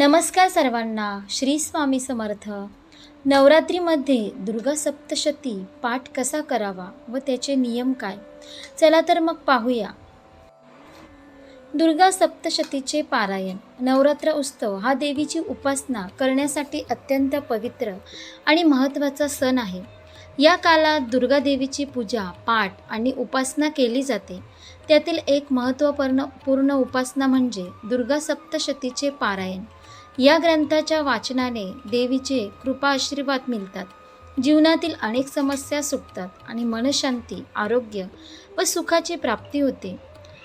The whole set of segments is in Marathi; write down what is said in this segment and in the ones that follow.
नमस्कार सर्वांना श्री स्वामी समर्थ. नवरात्रीमध्ये दुर्गा सप्तशती पाठ कसा करावा व त्याचे नियम काय? चला तर मग पाहूया. दुर्गा सप्तशतीचे पारायण नवरात्र उत्सव हा देवीची उपासना करण्यासाठी अत्यंत पवित्र आणि महत्त्वाचा सण आहे. या काळात दुर्गा देवीची पूजा पाठ आणि उपासना केली जाते. त्यातील एक महत्त्वपूर्ण पूर्ण उपासना म्हणजे दुर्गा सप्तशतीचे पारायण. या ग्रंथाच्या वाचनाने देवीचे कृपा आशीर्वाद मिळतात. जीवनातील अनेक समस्या सुटतात आणि मनशांती आरोग्य व सुखाची प्राप्ती होते.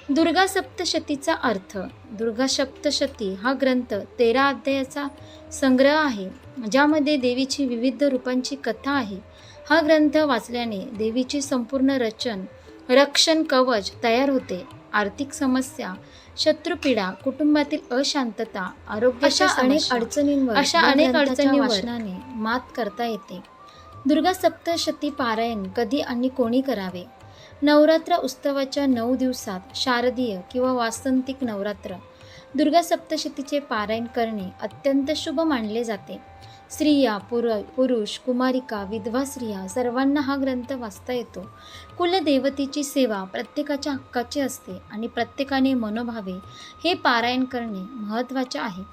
दुर्गा सप्तशतीचा अर्थ दुर्गा सप्तशती हा ग्रंथ तेरा अध्यायाचा संग्रह आहे ज्यामध्ये देवीची विविध रूपांची कथा आहे. हा ग्रंथ वाचल्याने देवीचे संपूर्ण रचन रक्षण कवच तयार होते. आर्थिक समस्या शत्रुपीडा कुटुंबातील अशांतता आरोग्य अशा अनेक अडचणींवर अशा अनेक वाचनाने मात करता येते. दुर्गा सप्तशती पारायण कधी आणि कोणी करावे? नवरात्र उत्सवाच्या नऊ दिवसात शारदीय किंवा वासंतिक नवरात्र. दुर्गा सप्तशतीचे पारायण करणे अत्यंत शुभ मानले जाते. स्त्रिया पुर पुरुष कुमारिका विधवा स्त्रिया सर्वांना हा ग्रंथ वाचता येतो. कुलदेवतेची सेवा प्रत्येकाच्या हक्काची असते आणि प्रत्येकाने मनोभावे हे पारायण करणे महत्त्वाचे आहे.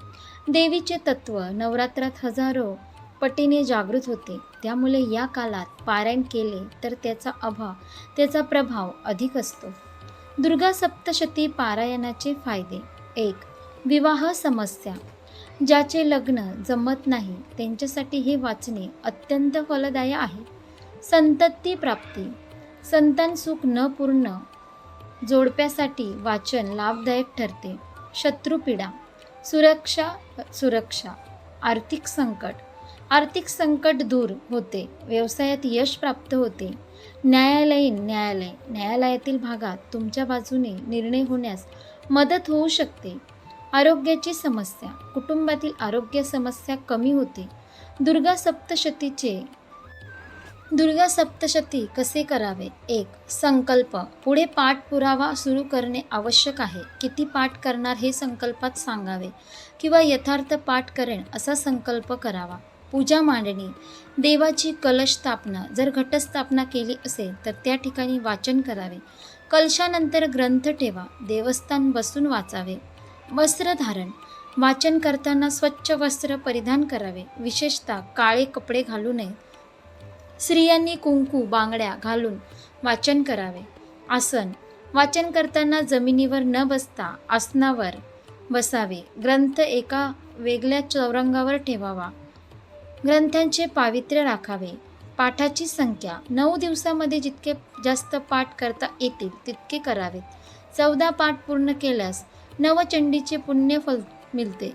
देवीचे तत्व नवरात्रात हजारो पटीने जागृत होते. त्यामुळे या काळात पारायण केले तर त्याचा अभाव त्याचा प्रभाव अधिक असतो. दुर्गा सप्तशती पारायणाचे फायदे. एक विवाह समस्या. ज्याचे लग्न जमत नाही त्यांच्यासाठी हे वाचणे अत्यंत फलदायी आहे. संतती प्राप्ती. संतान सुख न पूर्ण जोडप्यासाठी वाचन लाभदायक ठरते. शत्रुपीडा सुरक्षा सुरक्षा. आर्थिक संकट. आर्थिक संकट दूर होते. व्यवसायात यश प्राप्त होते. न्यायालयीन न्यायालय. न्यायालयातील भागात तुमच्या बाजूने निर्णय होण्यास मदत होऊ शकते. आरोग्याची समस्या. कुटुंबातील आरोग्य समस्या कमी होते. दुर्गा सप्तशतीचे दुर्गा सप्तशती कसे करावे? एक संकल्प. पुढे पाठ पुरावा सुरू करणे आवश्यक आहे. किती पाठ करणार हे संकल्पात सांगावे किंवा यथार्थ पाठ करेन असा संकल्प करावा. पूजा मांडणी. देवाची कलश स्थापना. जर घटस्थापना केली असेल तर त्या ठिकाणी वाचन करावे. कलशानंतर ग्रंथ ठेवा. देवस्थान बसून वाचावे. वस्त्रधारण. वाचन करताना स्वच्छ वस्त्र परिधान करावे. विशेषतः काळे कपडे घालू नये. स्त्रियांनी कुंकू बांगड्या घालून वाचन करावे. आसन. वाचन करताना जमिनीवर न बसता आसनावर बसावे. ग्रंथ एका वेगळ्या चौरंगावर ठेवावा. ग्रंथांचे पावित्र्य राखावे. पाठाची संख्या. नऊ दिवसामध्ये जितके जास्त पाठ करता येतील तितके करावेत. चौदा पाठ पूर्ण केल्यास नवचंडीचे पुण्य फल मिळते.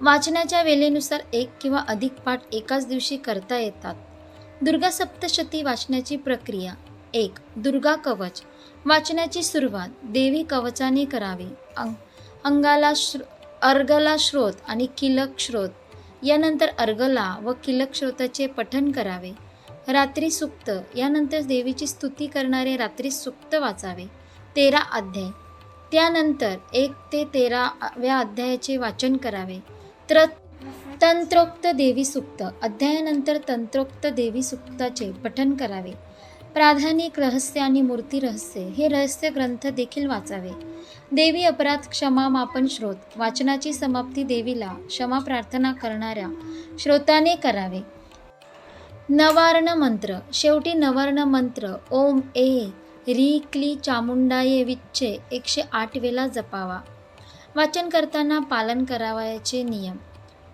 वाचनाच्या वेळेनुसार एक किंवा अधिक पाठ एकाच दिवशी करता येतात. दुर्गा सप्तशती वाचनाची प्रक्रिया. एक दुर्गा कवच. वाचनाची सुरुवात देवी कवचाने करावी. अंग अंगाला श्र अर्गला श्रोत आणि किलक श्रोत. यानंतर अर्गला व किलक श्रोताचे पठन करावे. रात्री सुक्त यानंतर देवीची स्तुती करणारे रात्री सुक्त वाचावे. तेरा अध्याय. त्यानंतर एक ते तेराव्या अध्यायाचे वाचन करावे. तर तंत्रोक्त देवी सुक्त. अध्यायानंतर तंत्रोक्त देवी सुक्ताचे पठन करावे. प्राधानिक रहस्य आणि मूर्ती रहस्य हे रहस्य ग्रंथ देखील वाचावे. देवी अपराध क्षमा मापन श्रोत. वाचनाची समाप्ती देवीला क्षमा प्रार्थना करणाऱ्या श्रोताने करावे. नवार्ण मंत्र शेवटी नवार्ण मंत्र ओम ए. री क्ली चामुंडाये विच्चे एकशे आठ वेळा जपावा. वाचन करताना पालन करावयाचे नियम.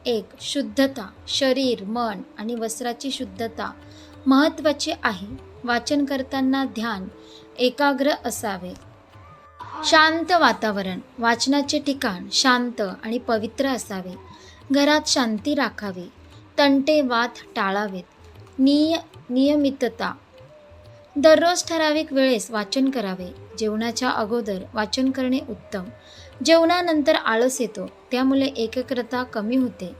एक शुद्धता शरीर मन आणि वस्त्राची शुद्धता महत्त्वाची आहे. वाचन करताना ध्यान एकाग्र असावे. शांत वातावरण वाचनाचे ठिकाण शांत आणि पवित्र असावे. घरात शांती राखावी. तंटे वाद टाळावेत. निय नियमितता दररोज ठराविक वेळेस वाचन करावे. जेवणाच्या अगोदर वाचन करणे उत्तम. जेवणानंतर आळस येतो त्यामुळे एकाग्रता कमी होते.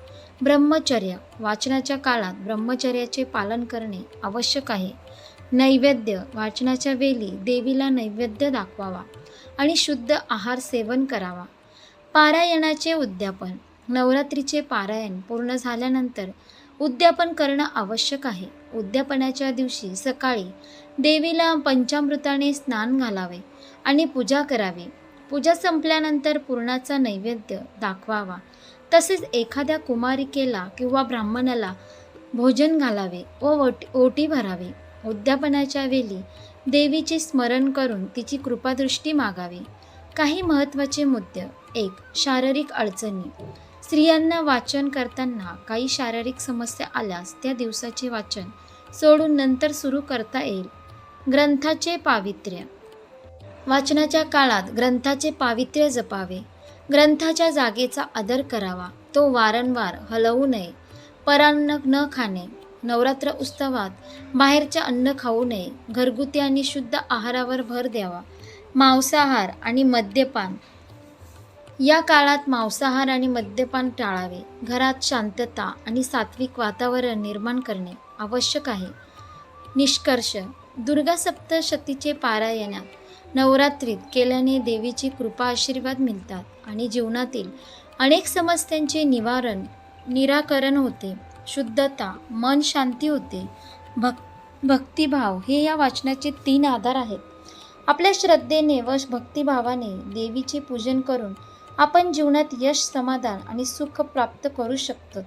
ब्रह्मचर्य वाचनाच्या काळात ब्रह्मचर्याचे पालन करणे आवश्यक आहे. नैवेद्य वाचनाच्या वेळी देवीला नैवेद्य दाखवावा आणि शुद्ध आहार सेवन करावा. पारायणाचे उद्यापन नवरात्रीचे पारायण पूर्ण झाल्यानंतर उद्यापन करणं आवश्यक आहे. उद्यापनाच्या दिवशी सकाळी देवीला पंचामृताने स्नान घालावे आणि पूजा करावी. पूजा संपल्यानंतर पूर्णाचा नैवेद्य दाखवावा. तसेच एखाद्या कुमारिकेला किंवा ब्राह्मणाला भोजन घालावे व ओटी ओटी भरावी. उद्यापनाच्या वेळी देवीचे स्मरण करून तिची कृपादृष्टी मागावी. काही महत्त्वाचे मुद्दे. एक शारीरिक अडचणी. स्त्रियांना वाचन करताना काही शारीरिक समस्या आल्यास त्या दिवसाचे वाचन सोडून नंतर सुरू करता येईल. ग्रंथाचे पावित्र्य. वाचनाच्या काळात ग्रंथाचे पावित्र्य जपावे. ग्रंथाच्या जागेचा आदर करावा. तो वारंवार हलवू नये. परान्न न खाणे. नवरात्र उत्सवात बाहेरचे अन्न खाऊ नये. घरगुती आणि शुद्ध आहारावर भर द्यावा. मांसाहार आणि मद्यपान. या काळात मांसाहार आणि मद्यपान टाळावे. घरात शांतता आणि सात्विक वातावरण निर्माण करणे आवश्यक आहे. निष्कर्ष दुर्गा सप्तशतीचे पारायणात नवरात्रीत केल्याने देवीची कृपा आशीर्वाद मिळतात आणि जीवनातील अनेक समस्यांचे निवारण निराकरण होते. शुद्धता मन शांती होते. भक् भक्तिभाव हे या वाचनाचे तीन आधार आहेत. आपल्या श्रद्धेने व भक्तिभावाने देवीचे पूजन करून आपण जीवनात यश समाधान आणि सुख प्राप्त करू शकतो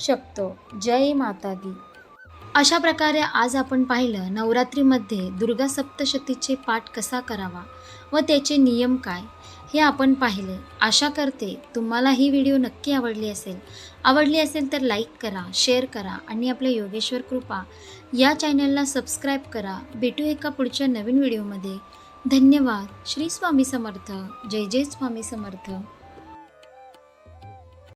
शकतो. जय माता दी. अशा प्रकारे आज आपण पाहिलं नवरात्रीमध्ये दुर्गा सप्तशतीचे पाठ कसा करावा व त्याचे नियम काय हे आपण पाहिले. आशा करते तुम्हाला ही व्हिडिओ नक्की आवडली असेल. आवडली असेल तर लाईक करा शेअर करा आणि आपल्या योगेश्वर कृपा या चॅनलला सबस्क्राईब करा. भेटू एका पुढच्या नवीन व्हिडिओमध्ये. धन्यवाद. श्री स्वामी समर्थ. जय जय स्वामी समर्थ.